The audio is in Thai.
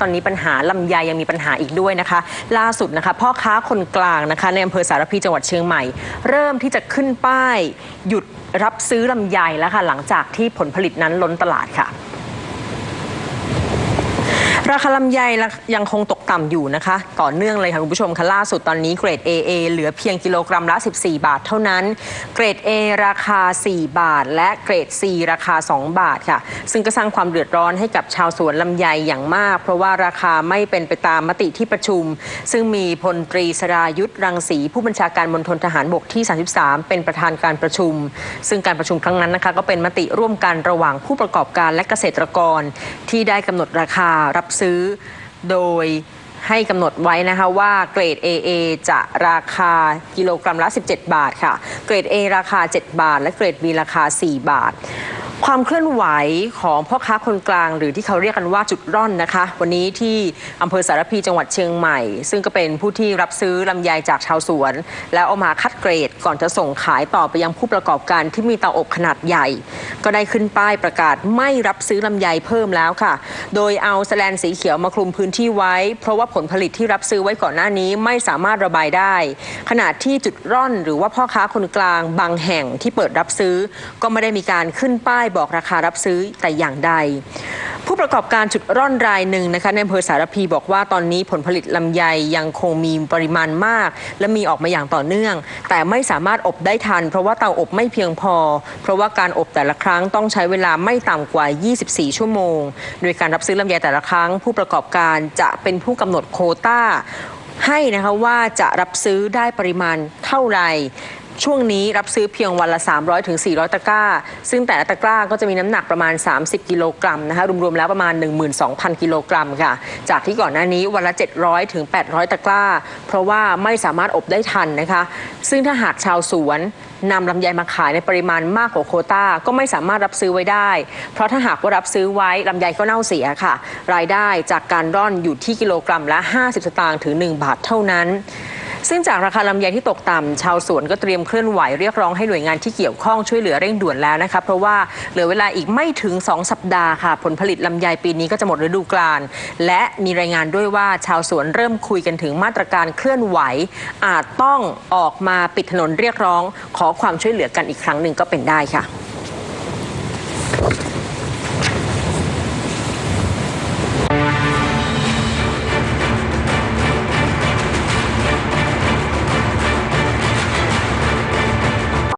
ตอนนี้ปัญหาลำไยยังมีปัญหาอีกด้วยนะคะ ล่าสุดนะคะพ่อค้าคนกลางนะคะในอำเภอสารพีจังหวัดเชียงใหม่ เริ่มที่จะขึ้นป้าย หยุดรับซื้อลำไยแล้วค่ะหลังจากที่ผลผลิตนั้นล้นตลาดค่ะ ราคาลำไยยังคงตกต่ำอยู่นะคะ ต่อเนื่องเลยค่ะคุณผู้ชมค่ะล่าสุดตอนนี้เกรด AA เหลือเพียงกิโลกรัมละ 14 บาทเท่านั้น เกรด A ราคา 4 บาท และเกรด C ราคา 2 บาทค่ะ ซึ่งก็สร้างความเดือดร้อนให้กับชาวสวนลำไยอย่างมาก เพราะว่าราคาไม่เป็นไปตามมติที่ประชุม ซึ่งมีพลตรีสรายุทธรังสีผู้บัญชาการมณฑลทหารบกที่ 33 เป็นประธานการประชุม ซึ่งการประชุมครั้งนั้นนะคะก็เป็นมติร่วมกันระหว่างผู้ประกอบการและเกษตรกร ที่ได้กำหนดราคารับซื้อ โดยให้กำหนดไว้นะคะว่าเกรด AA จะราคากิโลกรัมละ 17 บาทค่ะ เกรด A ราคา 7 บาท และเกรด B ราคา 4 บาท ความเคลื่อนไหวของพ่อค้าคนกลาง หรือที่เขาเรียกกันว่าจุดร่อนนะคะ วันนี้ที่อำเภอสารพีจังหวัดเชียงใหม่ ซึ่งก็เป็นผู้ที่รับซื้อลำไยจากชาวสวน แล้วเอามาคัดเกรดก่อนจะส่งขายต่อไปยังผู้ประกอบการที่มีเตาอบขนาดใหญ่ ก็ได้ขึ้นป้ายประกาศไม่รับซื้อลำไยเพิ่มแล้วค่ะ โดยเอาแสแลนสีเขียวมาคลุมพื้นที่ไว้ เพราะว่าผลผลิตที่รับซื้อไว้ก่อนหน้านี้ไม่สามารถระบายได้ ขณะที่จุดร่อนหรือว่าพ่อค้าคนกลางบางแห่งที่เปิดรับซื้อ ก็ไม่ได้มีการขึ้นป้ายบอกราคารับซื้อแต่อย่างใด ผู้ประกอบการจุดร่อนรายหนึ่งนะคะในอำเภอสารพีบอกว่าตอนนี้ผลผลิตลำไยยังคงมีปริมาณมาก และมีออกมาอย่างต่อเนื่อง แต่ไม่สามารถอบได้ทัน เพราะว่าเตาอบไม่เพียงพอ เพราะว่าการอบแต่ละครั้งต้องใช้เวลาไม่ต่ำกว่า 24 ชั่วโมง โดยการรับซื้อลำไยแต่ละครั้ง ผู้ประกอบการจะเป็นผู้กำหนดโควต้าให้นะคะว่าจะรับซื้อได้ปริมาณเท่าไหร่ ช่วงนี้รับซื้อเพียงวันละ300ถึง400 ตะกร้า ซึ่งแต่ละตะกร้าก็จะมีน้ำหนักประมาณ 30 กิโลกรัมนะคะรวมๆแล้วประมาณ 12,000 กิโลกรัมค่ะ จากที่ก่อนหน้านี้วันละ 700ถึง800 ตะกร้า เพราะว่าไม่สามารถอบได้ทันนะคะ ซึ่งถ้าหากชาวสวนนำลำไยมาขายในปริมาณมากกว่าโคต้าก็ไม่สามารถรับซื้อไว้ได้ เพราะถ้าหากว่ารับซื้อไว้ลำไยก็เน่าเสียค่ะ รายได้จากการร่อนอยู่ที่กิโลกรัมละ 50 สตางค์ถึง 1 บาทเท่านั้น ซึ่งจากราคาลำไยที่ตกต่ำชาวสวนก็เตรียมเคลื่อนไหวเรียกร้องให้หน่วยงานที่เกี่ยวข้องช่วยเหลือเร่งด่วนแล้วนะคะเพราะว่าเหลือเวลาอีกไม่ถึง 2 สัปดาห์ค่ะ ผลผลิตลำไยปีนี้ก็จะหมดฤดูกาลและมีรายงานด้วยว่าชาวสวนเริ่มคุยกันถึงมาตรการเคลื่อนไหว อาจต้องออกมาปิดถนนเรียกร้อง ขอความช่วยเหลือกันอีกครั้งหนึ่งก็เป็นได้ค่ะ